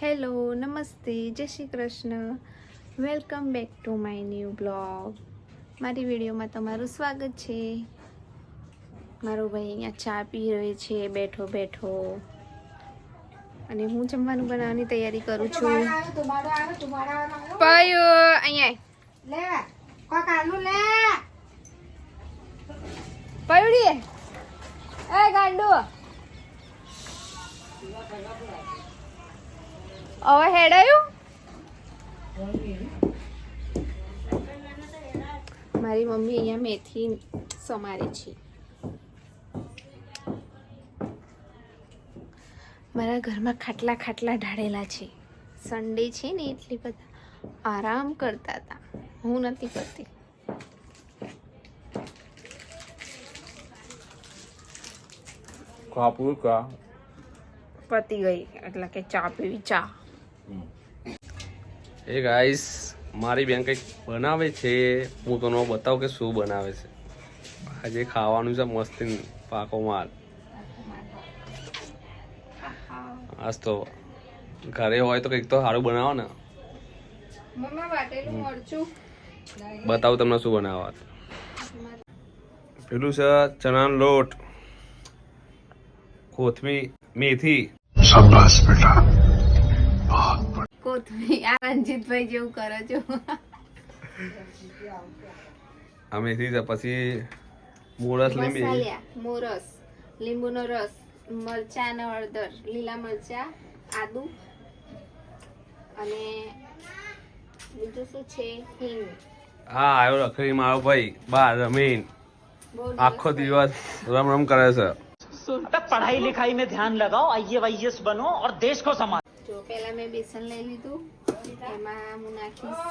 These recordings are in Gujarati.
હેલો નમસ્તે જય Shri Krishna welcome back to my new blog મારી વિડીયોમાં તમારું સ્વાગત છે. મારો ભાઈ અહીંયા ચા પી રહ્યો છે બેઠો બેઠો. અને હું જમવાનું બનાવવાની તૈયારી કરું છું. પયો અહીંયા પયુડી એ ગાંડુ હવે હેડાયું? મારી મમ્મી અહીંયા મેથી સમારે છે. મારા ઘરમાં ખાટલા ખાટલા ઢાળેલા છે. સન્ડે છે ને એટલે બધા આરામ કરતા હતા. હું નથી કરતી. કાપુર કા? પતી ગઈ. એટલે કે ચા પીવી ચા. એ ગાઈસ મારી બેન કંઈક બનાવે છે. હું તમને બતાવું કે શું બનાવે છે. આજે ખાવાનું છે મસ્તી પાકો માલ. આજ તો ઘરે હોય તો કંઈક તો સારું બનાવો ને. મમ્મા વાટેલું મરચું. બતાવું તમને શું બનાવવા પેલું છે ચણાનો લોટ કોથમી મેથી. કોથમી આ રંજીતભાઈ જેવું કરો છો? અમે થી પછી મોરસ લીંબી. મોરસ લીંબુનો રસ મરચા અને હળદર લીલા મરચા આદુ અને બીજું શું છે? હિંગ. હા આવ્યો રખડી મારો ભાઈ બા રમીન આખો દિવસ રમ રમ કરે છે. પઢાઈ લિખાઈ મેં ધ્યાન લગાઓ આઈએવાઈએસ બનો ઓર દેશ કો સંભાળો જો પહેલા મેં બેસન લઈ લીધું. એમાં હું નાખીશ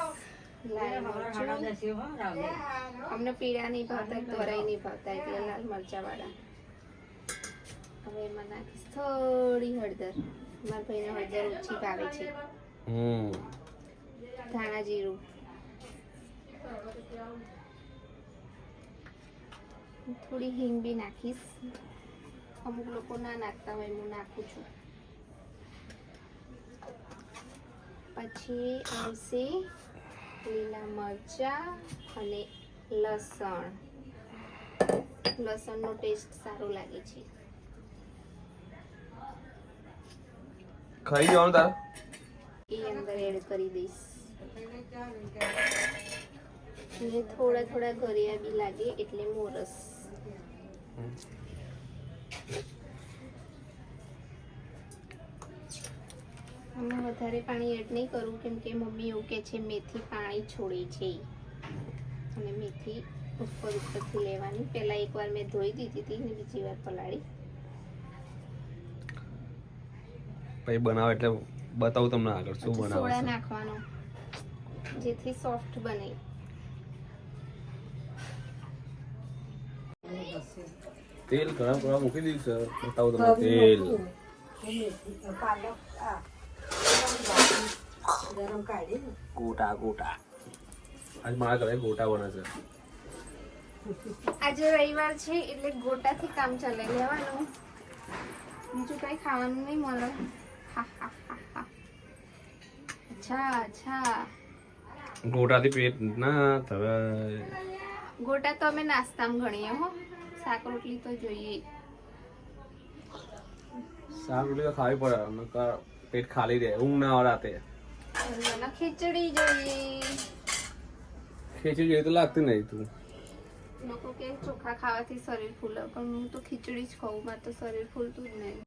અમને પીળા નહીં ભાવતા તોરાઈ નહીં ભાવતા એટલે લાલ મરચા વાળા હવે એમાં નાખીશ થોડી હળદર. મારા ભાઈને હળદર ઓછી ભાવે છે. ધાણા જીરું. થોડી હિંગ બી નાખીશ. અમુક લોકો ના નાખતા હોય હું નાખું છું. પછી આવશે લીલા મરચા અને લસણ. લસણનો ટેસ્ટ સારો લાગે છે. ખાઈ જવાનું તારે એ અંદર એડ કરી દઈશ. ને થોડા થોડા ઘરિયા બી લાગે એટલે મોરસ અમે વધારે પાણી એડ નહીં કરું કેમ કે મમ્મી એવું કે છે મેથી પાણી છોડે છે. અને મેથી ઉપર ઉપરથી લેવાની. પહેલાં એકવાર મેં ધોઈ દીધી હતી ને બીજી વાર પલાળી. પછી બનાવે એટલે બતાવું તમને આગળ શું બનાવે સોડા નાખવાનો જેથી સોફ્ટ બને. તેલ ગરમ કરવા મૂકી દીધું સર બતાવું તમને તેલ. ગરમ કાઢી ગોટા ગોટા. આજ મારા ઘરે ગોટા બને છે. આજે રવિવાર છે એટલે ગોટાથી કામ ચાલે લેવાનું. બીજું કઈ ખાવાનું નહીં મળે. હા, હા, હા, હા. અચ્છા અચ્છા. ગોટાથી પેટ ના થવે. ગોટા તો અમે નાસ્તામાં ગણીએ હો. શાક રોટલી તો જોઈએ. શાક રોટલી તો ખાવી પડે નકર પેટ ખાલી રહે. ઊંઘ ના આવે રાતે. મને ખીચડી જોઈએ. ખીચડી જોઈએ તો લાગતી નહીં તું. લોકો કે ચોખા ખાવાથી શરીર ફૂલે પણ હું તો ખીચડી જ ખાઉં મારે તો શરીર ફૂલતું જ નહીં.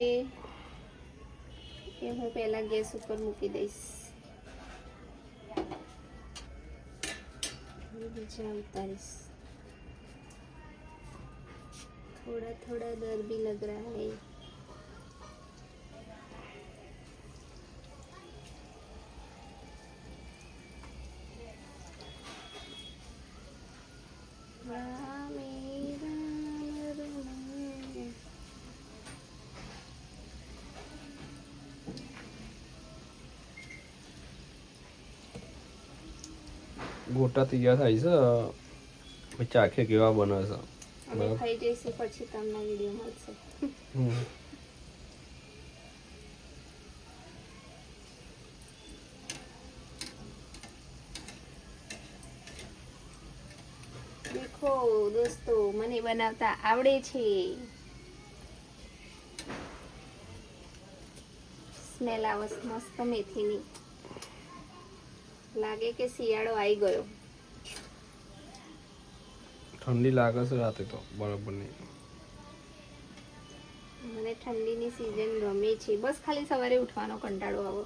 એ હું પહેલા ગેસ ઉપર મૂકી દઈશ. બીજા ઉતારીશ. થોડા થોડા દર બી લગ રહા હૈ. ગોટા તૈયાર થાય છે પછી ચાખે કેવા બને છે. પછી દેખો દોસ્તો મને બનાવતા આવડે છે. સ્મેલ આવે મસ્ત મેથીની. લાગે કે શિયાળો આવી ગયો. ઠંડી લાગે છે રાતે તો બરાબર નહીં. મને ઠંડીની સિઝન ગમે છે. બસ ખાલી સવારે ઉઠવાનો કંટાળો આવો.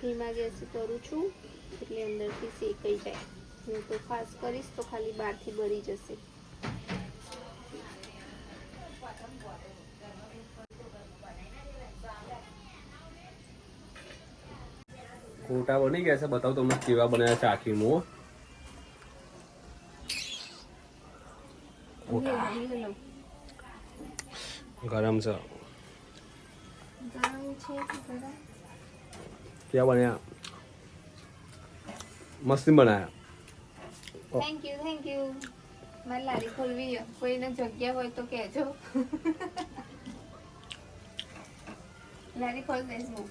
ધીમા ગેસે કરું છું એટલે અંદરથી શેકાઈ જાય. હું તો ખાસ કરીશ તો ખાલી બહારથી બળી જશે. કોટા બની ગયા છે બતાવો તમને કેવા બનાવ્યા છે આખીમાં કોટા લીલો, લીલો. ગરમ છે ગરમ છે કે ગરમ? કેવા બન્યા મસ્તી બનાયા થેન્ક યુ થેન્ક યુ મારી લારી ખોલવી. કોઈને જગ્યા હોય તો કહેજો. લારી ખોલ દઈશ હું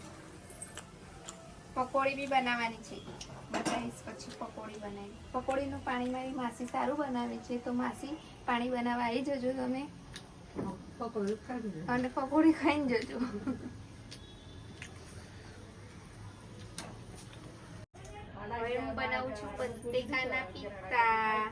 પકોડી બી બનાવવાની છે. બતાવીશ પછી પકોડી બનાવી. પકોડીનું પાણી મારી માસી સારું બનાવે છે તો માસી પાણી બનાવવા આવી જજો તમે. પકોડી અને પકોડી ખાઈને જજો. હવે હું બનાવું છું પત્રિકાના પિત્તા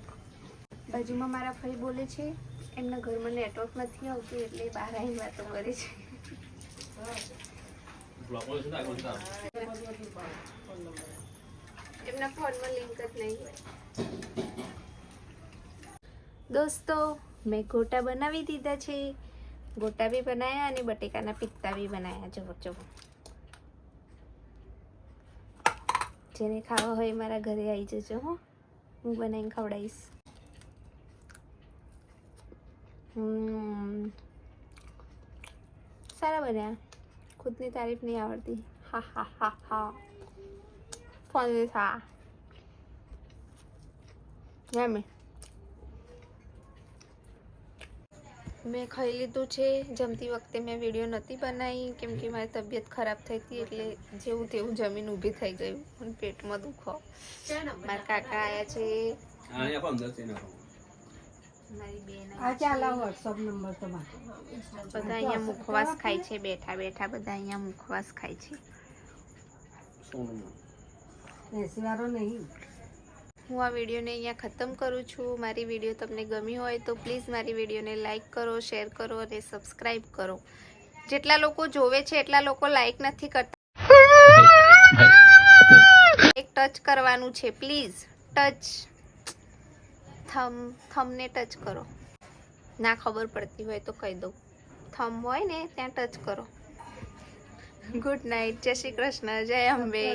બાજુમાં મારા ભાઈ બોલે છે, એમના ઘરમાં નેટવર્ક નથી આવતું એટલે બહાર આવીને વાતો કરે છે. એમના ફોનમાં લિંક જ નહીં હોય. દોસ્તો, મેં ગોટા બનાવી દીધા છે. ગોટા બી બનાવ્યા અને બટેકાના પિત્તા બી બનાવ્યા જુઓ જુઓ. જેને ખાવા હોય મારા ઘરે આવી જજો, હો. હું બનાવીને ખવડાવીશ. સારા બન્યા. ખુદની તારીફ નહીં આવડતી. હા હા હા હા. ફોન હા ગમે મેં ખાઈ લીધું છે. જમતી વખતે મેં વીડિયો નથી બનાવી કેમ કે મારી તબિયત ખરાબ થઈ હતી એટલે જેવું તેવું જમીન ઊભી થઈ ગયું. અને પેટમાં દુખો. મારા કાકા આવ્યા છે આને આપો અંદર છે નાખો મારી બેન આ ચાલે વોટ્સઅપ નંબર તમારો. બધા અહીંયા મુખવાસ ખાય છે બેઠા બેઠા બધા અહીંયા મુખવાસ ખાય છે. સોનું નહીં. હું આ વિડીયોને અહીંયા ખતમ કરું છું. મારી વીડિયો તમને ગમી હોય તો પ્લીઝ મારી વિડીયોને લાઈક કરો શેર કરો અને સબસ્ક્રાઈબ કરો. જેટલા લોકો જોવે છે એટલા લોકો લાઈક નથી કરતા. એક ટચ કરવાનું છે પ્લીઝ. ટચ. થમ, થમને ટચ કરો. ના ખબર પડતી હોય તો કહી દઉં. થમ હોય ને ત્યાં ટચ કરો. Good night. જય શ્રી કૃષ્ણ. જય અંબે.